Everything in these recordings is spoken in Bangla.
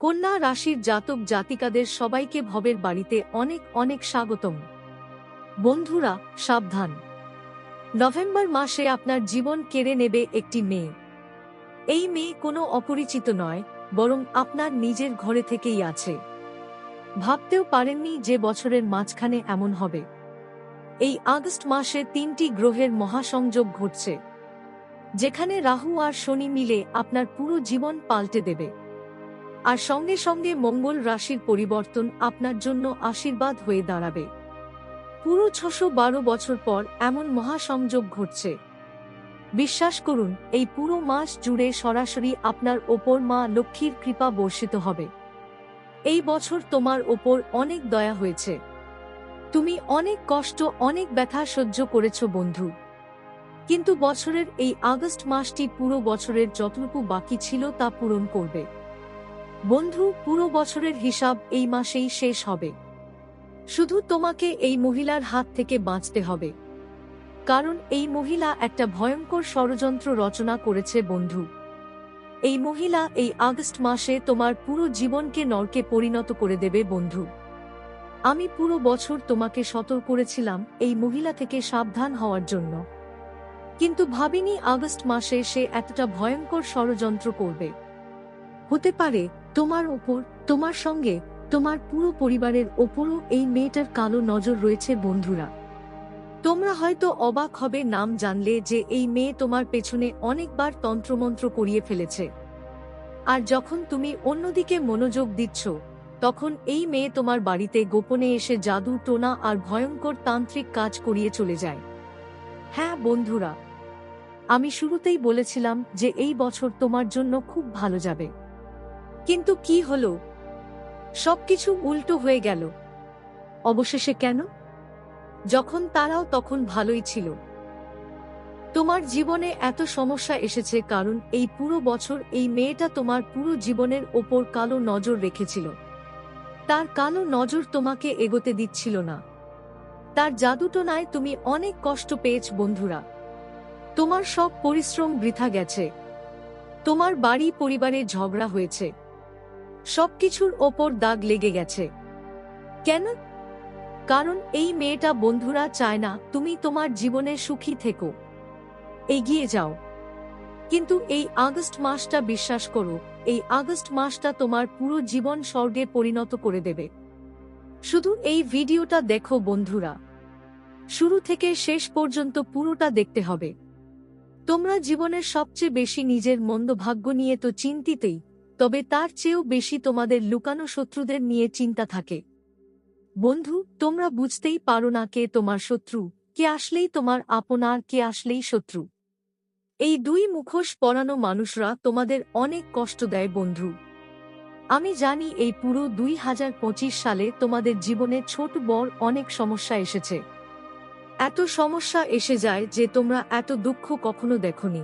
কন্যা রাশির জাতক জাতিকাদের সবাইকে ভবের বাড়িতে অনেক অনেক স্বাগতম। বন্ধুরা, সাবধান। নভেম্বর মাসে আপনার জীবন কেড়ে নেবে একটি মেয়ে। এই মেয়ে কোনো অপরিচিত নয়, বরং আপনার নিজের ঘরে থেকেই আছে। ভাবতেও পারেননি যে বছরের মাঝখানে এমন হবে। এই আগস্ট মাসে তিনটি গ্রহের মহাসংযোগ ঘটছে। যেখানে রাহু আর শনি মিলে আপনার পুরো জীবন পাল্টে দেবে। আর সঙ্গে সঙ্গে মঙ্গল রাশির পরিবর্তন আপনার জন্য আশীর্বাদ হয়ে দাঁড়াবে। পুরো ছশো বারো বছর পর এমন মহাসংযোগ ঘটছে। বিশ্বাস করুন, এই পুরো মাস জুড়ে সরাসরি আপনার ওপর মা লক্ষ্মীর কৃপা বর্ষিত হবে। এই বছর তোমার ওপর অনেক দয়া হয়েছে। তুমি অনেক কষ্ট, অনেক ব্যথা সহ্য করেছ বন্ধু। কিন্তু বছরের এই আগস্ট মাসটি পুরো বছরের যতটুকু বাকি ছিল তা পূরণ করবে। বন্ধু, পুরো বছরের হিসাব এই মাসেই শেষ হবে। শুধু তোমাকে এই মহিলার হাত থেকে বাঁচতে হবে। কারণ এই মহিলা একটা ভয়ঙ্কর ষড়যন্ত্র রচনা করেছে বন্ধু। এই মহিলা এই আগস্ট মাসে তোমার পুরো জীবনকে নরকে পরিণত করে দেবে বন্ধু। আমি পুরো বছর তোমাকে সতর্ক করেছিলাম এই মহিলা থেকে সাবধান হওয়ার জন্য। কিন্তু ভাবিনি আগস্ট মাসে সে এতটা ভয়ঙ্কর ষড়যন্ত্র করবে। হতে পারে তোমার ওপর তোমার সঙ্গে, তোমার পুরো পরিবারের ওপরও এই মেয়েটার কালো নজর রয়েছে বন্ধুরা। তোমরা হয়তো অবাক হবে নাম জানলে যে এই মেয়ে তোমার পেছনে অনেকবার তন্ত্রমন্ত্র করিয়ে ফেলেছে। আর যখন তুমি অন্যদিকে মনোযোগ দিচ্ছ, তখন এই মেয়ে তোমার বাড়িতে গোপনে এসে জাদু, টোনা আর ভয়ঙ্কর তান্ত্রিক কাজ করিয়ে চলে যায়। হ্যাঁ বন্ধুরা, আমি শুরুতেই বলেছিলাম যে এই বছর তোমার জন্য খুব ভালো যাবে। কিন্তু কি হলো? সবকিছু উল্টো হয়ে গেল। অবশেষে কেন? যখন তারাও তখন ভালোই ছিল। তোমার জীবনে এত সমস্যা এসেছে কারণ এই পুরো বছর এই মেয়েটা তোমার পুরো জীবনের ওপর কালো নজর রেখেছিল। তার কালো নজর তোমাকে এগোতে দিচ্ছিল না। তার জাদুটোনায় তুমি অনেক কষ্ট পেয়েছ বন্ধুরা। তোমার সব পরিশ্রম বৃথা গেছে। তোমার বাড়ি পরিবারে ঝগড়া হয়েছে। সবকিছুর ওপর দাগ লেগে গেছে। কেন? কারণ এই মেয়েটা বন্ধুরা চায় না তুমি তোমার জীবনে সুখী থেকো। এগিয়ে যাও। কিন্তু এই আগস্ট মাসটা বিশ্বাস করো, এই আগস্ট মাসটা তোমার পুরো জীবন স্বর্গে পরিণত করে দেবে। শুধু এই ভিডিওটা দেখো বন্ধুরা। শুরু থেকে শেষ পর্যন্ত পুরোটা দেখতে হবে। তোমরা জীবনের সবচেয়ে বেশি নিজের মন্দ ভাগ্য নিয়ে তো চিন্তিতেই তবে তার চেয়েও বেশি তোমাদের লুকানো শত্রুদের নিয়ে চিন্তা থাকে। বন্ধু, তোমরা বুঝতেই পারো না কে তোমার শত্রু, কে আসলেই তোমার আপনার কে আসলেই শত্রু। এই দুই মুখোশ পরানো মানুষরা তোমাদের অনেক কষ্ট দেয় বন্ধু। আমি জানি এই পুরো দুই হাজার পঁচিশ সালে তোমাদের জীবনে ছোট বড় অনেক সমস্যা এসেছে। এত সমস্যা এসে যায় যে তোমরা এত দুঃখ কখনো দেখনি।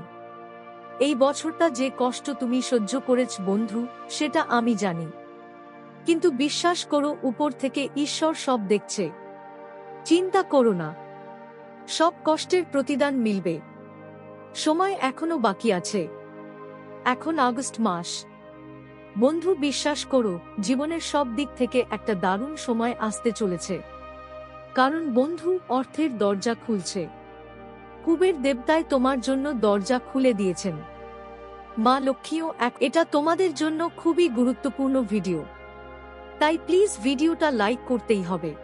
এই বছরটা যে কষ্ট তুমি সহ্য করেছ, বন্ধু, সেটা আমি জানি। কিন্তু বিশ্বাস করো, উপর থেকে ঈশ্বর সব দেখছে। চিন্তা করো না। সব কষ্টের প্রতিদান মিলবে। সময় এখনও বাকি আছে। এখন আগস্ট মাস। বন্ধু, বিশ্বাস করো, জীবনের সব দিক থেকে একটা দারুণ সময় আসতে চলেছে। কারণ বন্ধু, অর্থের দরজা খুলছে। কুবের দেবতায় তোমার জন্য দরজা খুলে দিয়েছেন। মা লক্ষ্মীও এক, এটা তোমাদের জন্য খুবই গুরুত্বপূর্ণ ভিডিও। তাই প্লিজ ভিডিওটা লাইক করতেই হবে।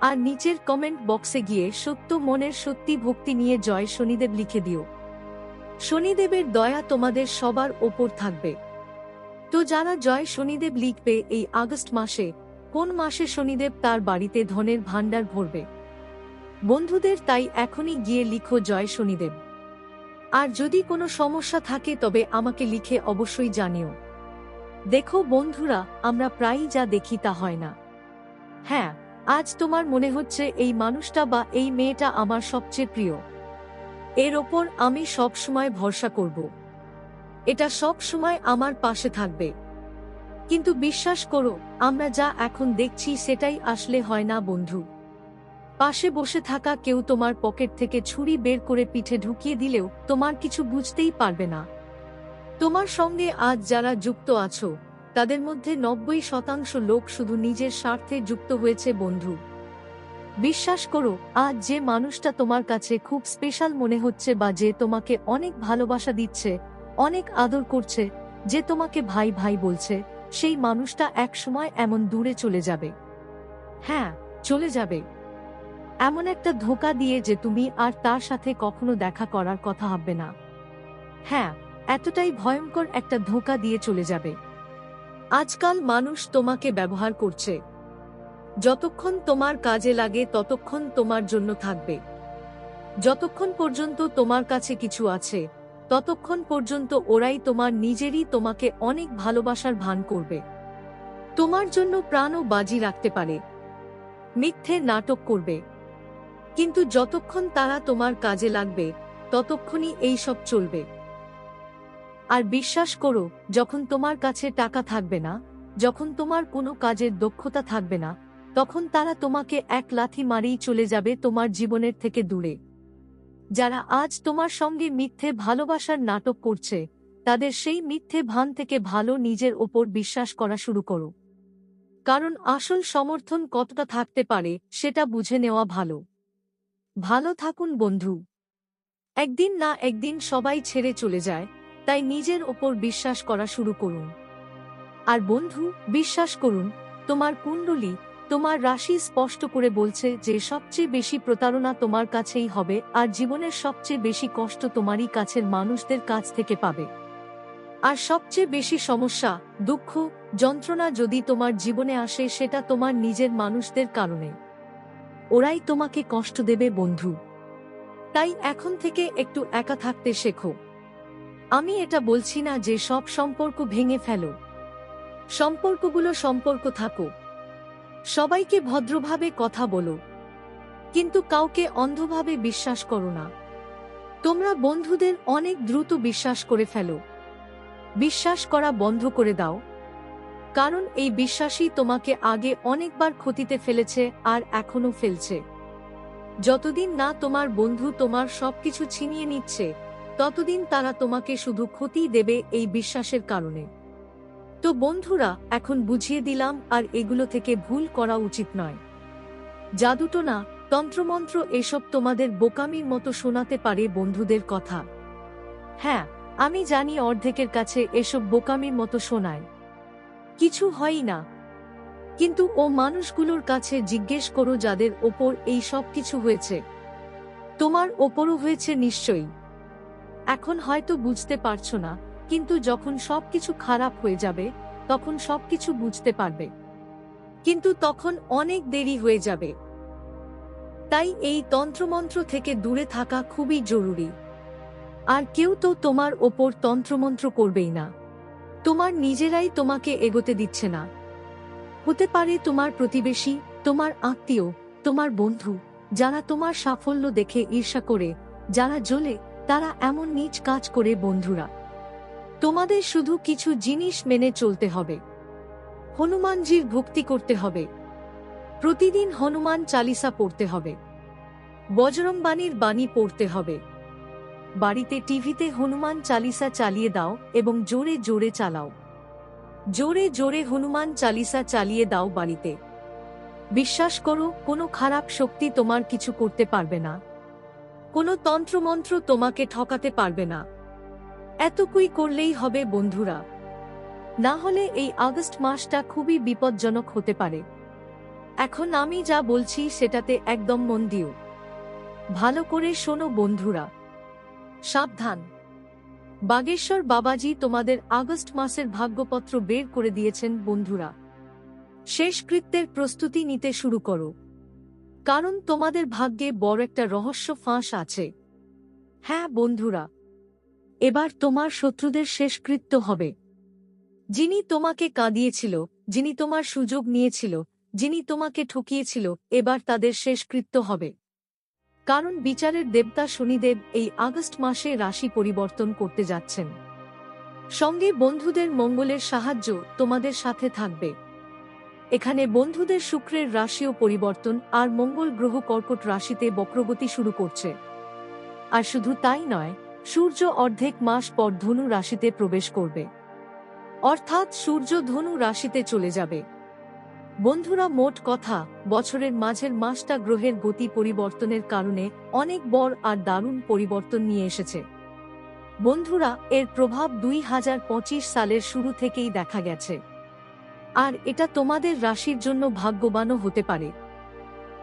আর নিচের কমেন্ট বক্সে গিয়ে সত্য মনের সত্যি ভক্তি নিয়ে জয় শনিদেব লিখে দিও। শনিদেবের দয়া তোমাদের সবার ওপর থাকবে। তো যারা জয় শনিদেব লিখবে এই আগস্ট মাসে, কোন মাসে শনিদেব তার বাড়িতে ধনের ভাণ্ডার ভরবে? বন্ধুদের তাই এখনই গিয়ে লিখো জয় শনিদেব। আর যদি কোনো সমস্যা থাকে তবে আমাকে লিখে অবশ্যই জানিও। দেখো বন্ধুরা, আমরা প্রায়ই যা দেখি তা হয় না। হ্যাঁ আজ তোমার মনে হচ্ছে এই মানুষটা বা এই মেয়েটা আমার সবচেয়ে প্রিয়। এর ওপর আমি সব সময় ভরসা করব। এটা সব সময় আমার পাশে থাকবে। কিন্তু বিশ্বাস করো, আমরা যা এখন দেখছি সেটাই আসলে হয় না বন্ধু। পাশে বসে থাকা কেউ তোমার পকেট থেকে ছুরি বের করে পিঠে ঢুকিয়ে দিলেও তোমার কিছু বুঝতেই পারবে না। তোমার সঙ্গে আজ যারা যুক্ত আছো, তাদের মধ্যে নব্বই শতাংশ লোক শুধু নিজের স্বার্থে যুক্ত হয়েছে, বন্ধু। বিশ্বাস করো, আজ যে মানুষটা তোমার কাছে খুব স্পেশাল মনে হচ্ছে বা যে তোমাকে অনেক ভালোবাসা দিচ্ছে, অনেক আদর করছে, যে তোমাকে ভাই ভাই বলছে, সেই মানুষটা এক সময় এমন দূরে চলে যাবে। হ্যাঁ চলে যাবে। এমন একটা ধোকা দিয়ে যে তুমি আর তার সাথে কখনো দেখা করার কথা হবে না। হ্যাঁ এতটাই ভয়ঙ্কর একটা ধোকা দিয়ে চলে যাবে। আজকাল মানুষ তোমাকে ব্যবহার করছে। যতক্ষণ তোমার কাজে লাগে ততক্ষণ তোমার জন্য থাকবে। যতক্ষণ পর্যন্ত তোমার কাছে কিছু আছে, ততক্ষণ পর্যন্ত ওরাই তোমার নিজেরই তোমাকে অনেক ভালোবাসার ভান করবে। তোমার জন্য প্রাণও বাজি রাখতে পারে। মিথ্যে নাটক করবে। কিন্তু যতক্ষণ তারা তোমার কাজে লাগবে, ততক্ষণই এই সব চলবে। আর বিশ্বাস করো, যখন তোমার কাছে টাকা থাকবে না, যখন তোমার কোনো কাজের দক্ষতা থাকবে না, তখন তারা তোমাকে এক লাথি মারেই চলে যাবে তোমার জীবনের থেকে দূরে। যারা আজ তোমার সঙ্গে মিথ্যে ভালোবাসার নাটক করছে, তাদের সেই মিথ্যে ভান থেকে ভালো নিজের ওপর বিশ্বাস করা শুরু করো। কারণ আসল সমর্থন কতটা থাকতে পারে, সেটা বুঝে নেওয়া ভালো। ভালো থাকুন বন্ধু। একদিন না একদিন সবাই ছেড়ে চলে যায়, তাই নিজের ওপর বিশ্বাস করা শুরু করুন। আর বন্ধু, বিশ্বাস করুন, তোমার কুণ্ডলী, তোমার রাশি স্পষ্ট করে বলছে যে সবচেয়ে বেশি প্রতারণা তোমার কাছেই হবে আর জীবনের সবচেয়ে বেশি কষ্ট তোমারই কাছের মানুষদের কাছ থেকে পাবে। আর সবচেয়ে বেশি সমস্যা, দুঃখ, যন্ত্রণা যদি তোমার জীবনে আসে সেটা তোমার নিজের মানুষদের কারণে। ওরাই তোমাকে কষ্ট দেবে, বন্ধু। তাই এখন থেকে একটু একা থাকতে শেখো। আমি এটা বলছি না যে সব সম্পর্ক ভেঙে ফেলো। সম্পর্কগুলো সম্পর্ক থাকো। সবাইকে ভদ্রভাবে কথা বলো। কিন্তু কাউকে অন্ধভাবে বিশ্বাস করো না। তোমরা বন্ধুদের অনেক দ্রুত বিশ্বাস করে ফেলো। বিশ্বাস করা বন্ধ করে দাও। কারণ এই বিশ্বাসই তোমাকে আগে অনেকবার ক্ষতিতে ফেলেছে আর এখনও ফেলছে। যতদিন না তোমার বন্ধু তোমার সবকিছু ছিনিয়ে নিচ্ছে, ততদিন তারা তোমাকে শুধু ক্ষতি দেবে এই বিশ্বাসের কারণে। তো বন্ধুরা, এখন বুঝিয়ে দিলাম আর এগুলো থেকে ভুল করা উচিত নয়। জাদুটো না, তন্ত্রমন্ত্র এসব তোমাদের বোকামির মতো শোনাতে পারে বন্ধুদের কথা। হ্যাঁ আমি জানি অর্ধেকের কাছে এসব বোকামির মতো শোনায়। কিছু হয়ই না। কিন্তু ও মানুষগুলোর কাছে জিজ্ঞেস করো যাদের ওপর এই সব কিছু হয়েছে। তোমার ওপরও হয়েছে নিশ্চয়ই। এখন হয়তো বুঝতে পারছ না, কিন্তু যখন সবকিছু খারাপ হয়ে যাবে, তখন সবকিছু বুঝতে পারবে। কিন্তু তখন অনেক দেরি হয়ে যাবে। তাই এই তন্ত্রমন্ত্র থেকে দূরে থাকা খুবই জরুরি। আর কেউ তো তোমার ওপর তন্ত্রমন্ত্র করবেই না। তোমার নিজেরাই তোমাকে এগোতে দিচ্ছে না। হতে পারে তোমার প্রতিবেশী, তোমার আত্মীয়, তোমার বন্ধু, যারা তোমার সাফল্য দেখে ঈর্ষা করে, যারা জ্বলে, তারা এমন নিজ কাজ করে বন্ধুরা। তোমাদের শুধু কিছু জিনিস মেনে চলতে হবে। হনুমানজির ভক্তি করতে হবে। প্রতিদিন হনুমান চালিসা পড়তে হবে। বজরংবাণীর বাণী পড়তে হবে। বাড়িতে টিভিতে হনুমান চালিসা চালিয়ে দাও এবং জোরে জোরে চালাও। জোরে জোরে হনুমান চালিসা চালিয়ে দাও বাড়িতে। বিশ্বাস করো, কোনো খারাপ শক্তি তোমার কিছু করতে পারবে না। কোনো তন্ত্রমন্ত্র তোমাকে ঠকাতে পারবে না। এতকুই করলেই হবে বন্ধুরা। না হলে এই আগস্ট মাসটা খুবই বিপজ্জনক হতে পারে। এখন আমি যা বলছি সেটাতে একদম মন দিও। ভালো করে শোনো বন্ধুরা। সাবধান। বাগেশ্বর বাবাজি তোমাদের আগস্ট মাসের ভাগ্যপত্র বের করে দিয়েছেন বন্ধুরা। শেষকৃত্যের প্রস্তুতি নিতে শুরু করো। কারণ তোমাদের ভাগ্যে বড় একটা রহস্য ফাঁস আছে। হ্যাঁ বন্ধুরা, এবার তোমার শত্রুদের শেষকৃত্য হবে। যিনি তোমাকে কাঁদিয়েছিল, যিনি তোমার সুযোগ নিয়েছিল, যিনি তোমাকে ঠকিয়েছিল, এবার তাদের শেষকৃত্য হবে। কারণ বিচারের দেবতা শনিদেব এই আগস্ট মাসে রাশি পরিবর্তন করতে যাচ্ছেন। সঙ্গে বন্ধুদের মঙ্গলের সাহায্য তোমাদের সাথে থাকবে। এখানে বন্ধুদের শুক্রের রাশিও পরিবর্তন আর মঙ্গল গ্রহ কর্কট রাশিতে বক্রগতি শুরু করছে। আর শুধু তাই নয়, সূর্য অর্ধেক মাস পর ধনু রাশিতে প্রবেশ করবে। অর্থাৎ সূর্য ধনু রাশিতে চলে যাবে। বন্ধুরা, মোট কথা, বছরের মাঝের মাসটা গ্রহের গতি পরিবর্তনের কারণে অনেক বড় আর দারুণ পরিবর্তন নিয়ে এসেছে। বন্ধুরা, এর প্রভাব দুই হাজার পঁচিশ সালের শুরু থেকেই দেখা গেছে। আর এটা তোমাদের রাশির জন্য ভাগ্যবানও হতে পারে।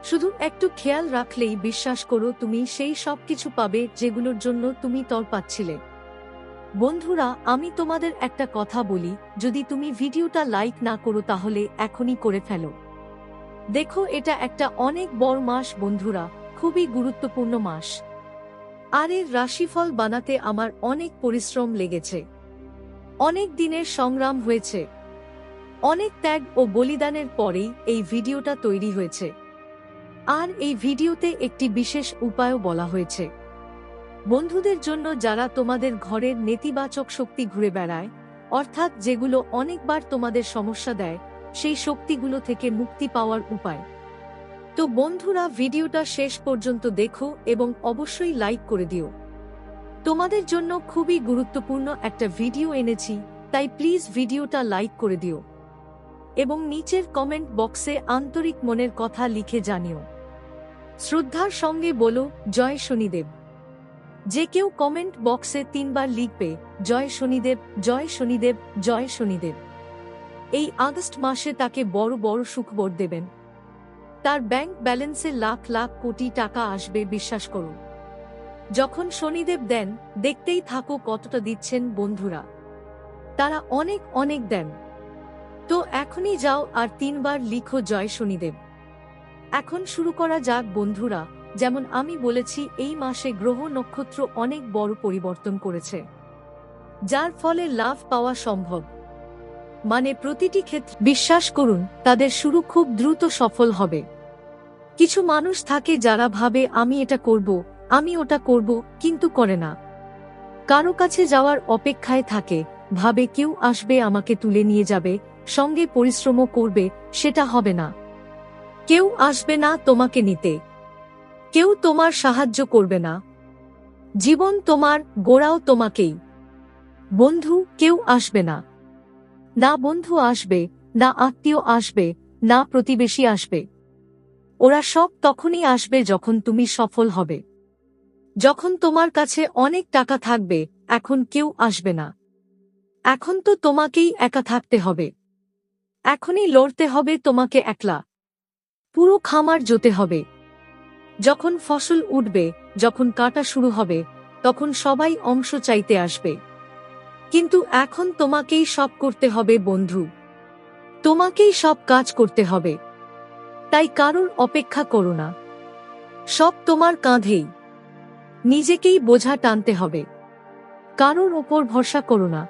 শুধু একটু খেয়াল রাখলেই বিশ্বাস করো, তুমি সেই সব কিছু পাবে যেগুলোর জন্য তুমি তর পাচ্ছিলে। বন্ধুরা, আমি তোমাদের একটা কথা বলি, যদি তুমি ভিডিওটা লাইক না করো তাহলে এখনই করে ফেলো। দেখো, এটা একটা অনেক বড় মাস, বন্ধুরা, খুবই গুরুত্বপূর্ণ মাস। আর এর রাশিফল বানাতে আমার অনেক পরিশ্রম লেগেছে। অনেক দিনের সংগ্রাম হয়েছে। অনেক ত্যাগ ও বলিদানের পরেই এই ভিডিওটা তৈরি হয়েছে। আর এই ভিডিওতে একটি বিশেষ উপায়ও বলা হয়েছে। বন্ধুদের জন্য যারা তোমাদের ঘরের নেতিবাচক শক্তি ঘুরে বেড়ায়, অর্থাৎ যেগুলো অনেকবার তোমাদের সমস্যা দেয়, সেই শক্তিগুলো থেকে মুক্তি পাওয়ার উপায়। তো বন্ধুরা, ভিডিওটা শেষ পর্যন্ত দেখো এবং অবশ্যই লাইক করে দিও। তোমাদের জন্য খুবই গুরুত্বপূর্ণ একটা ভিডিও এনেছি, তাই প্লিজ ভিডিওটা লাইক করে দিও। এবং নিচের কমেন্ট বক্সে আন্তরিক মনের কথা লিখে জানিও। শ্রদ্ধার সঙ্গে বলো, জয় শনিদেব। যে কেউ কমেন্ট বক্সে তিনবার লিখবে, জয় শনিদেব জয় শনিদেব জয় শনিদেব। এই আগস্ট মাসে তাকে বড় বড় সুখবর দেবেন। তার ব্যাংক ব্যালেন্সে লাখ লাখ কোটি টাকা আসবে, বিশ্বাস করুন যখন শনিদেব দেন, দেখতেই থাকো কতটা দিচ্ছেন বন্ধুরা। তারা অনেক অনেক দেন। তো এখনই যাও আর তিনবার লিখো জয় শনিদেব। এখন শুরু করা যাক বন্ধুরা। যেমন আমি বলেছি, এই মাসে গ্রহ নক্ষত্র অনেক বড় পরিবর্তন করেছে। যার ফলে লাভ পাওয়া সম্ভব। মানে প্রতিটি ক্ষেত্রে, বিশ্বাস করুন, তাদের শুরু খুব দ্রুত সফল হবে। কিছু মানুষ থাকে যারা ভাবে, আমি এটা করব, আমি ওটা করব, কিন্তু করে না। কারও কাছে যাওয়ার অপেক্ষায় থাকে, ভাবে কেউ আসবে, আমাকে তুলে নিয়ে যাবে, সঙ্গে পরিশ্রমও করবে, সেটা হবে না। কেউ আসবে না তোমাকে নিতে। কেউ তোমার সাহায্য করবে না। জীবন তোমার, গোড়াও তোমাকেই। বন্ধু, কেউ আসবে না। না বন্ধু আসবে, না আত্মীয় আসবে, না প্রতিবেশী আসবে। ওরা সব তখনই আসবে যখন তুমি সফল হবে। যখন তোমার কাছে অনেক টাকা থাকবে, এখন কেউ আসবে না। এখন তো তোমাকেই একা থাকতে হবে। এখনই লড়তে হবে তোমাকে একলা। পুরো খামার জোতে হবে। যখন ফসল উঠবে, যখন কাটা শুরু হবে, তখন সবাই অংশ চাইতে আসবে। কিন্তু এখন তোমাকেই সব করতে হবে বন্ধু। তোমাকেই সব কাজ করতে হবে। তাই কারোর অপেক্ষা করো না। সব তোমার কাঁধেই। নিজেকেই বোঝা টানতে হবে। কারোর ওপর ভরসা করো না।